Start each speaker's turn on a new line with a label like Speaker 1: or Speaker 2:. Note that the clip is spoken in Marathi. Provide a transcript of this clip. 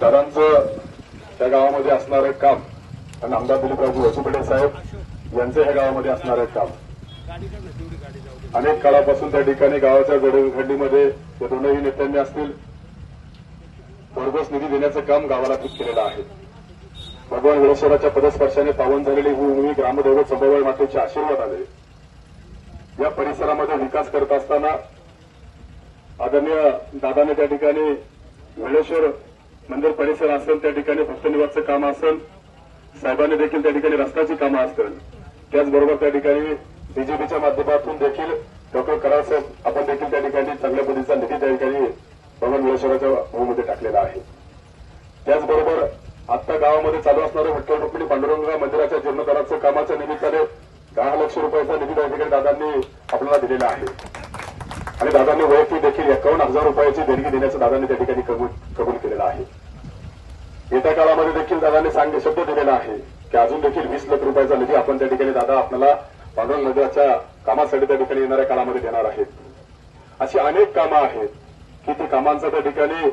Speaker 1: दादांचं त्या गावामध्ये असणारं काम आणि आमदार दिलीपरावजी वसुपटे साहेब यांचं या गावामध्ये असणारं काम. अनेक काळापासून त्या ठिकाणी गावाच्या जडणघडणीमध्ये या दोनही नेत्यांनी असतील भरघोस निधी देण्याचं काम गावाला केलेलं आहे. भगवान विळेश्वराच्या पदस्पर्शाने पावन झालेली ही भूमी ग्रामदैवत संभवळ मातेचे आशीर्वाद आले. या परिसरामध्ये विकास करत असताना आदरणीय दादाने त्या ठिकाणी वेळेश्वर मंदिर परिसर असेल त्या ठिकाणी भक्तनिवासचं काम असेल साहेबांनी देखील त्या ठिकाणी रस्त्याची कामं असतील. त्याचबरोबर त्या ठिकाणी बीजेपीच्या माध्यमातून देखील डॉक्टर कराड साहेब आपण देखील त्या ठिकाणी चांगल्या पद्धतीचा निधी त्या ठिकाणी भगवान विळेश्वराच्या भूमध्ये टाकलेला आहे. त्याचबरोबर आता गावामध्ये चालू असणारं विठ्ठल रुक्मिणी पांडुरंगा मंदिराच्या जीर्णोद्धाराचं कामाच्या निमित्ताने दहा लक्ष रुपयाचा निधी त्या ठिकाणी दादांनी आपल्याला दिलेला आहे. आणि दादांनी वैयक्तिक देखील एकावन्न हजार रुपयाची देणगी देण्याचं दादांनी त्या ठिकाणी कबूल केलेलं आहे. येत्या काळामध्ये देखील दादांनी सांग शब्द दिलेला आहे की अजून देखील वीस लाख रुपयाचा निधी आपण त्या ठिकाणी दादा आपल्याला पांडुरंग नगराच्या कामासाठी त्या ठिकाणी येणाऱ्या काळामध्ये देणार आहेत. अशी अनेक कामं आहेत की ती कामांचा त्या ठिकाणी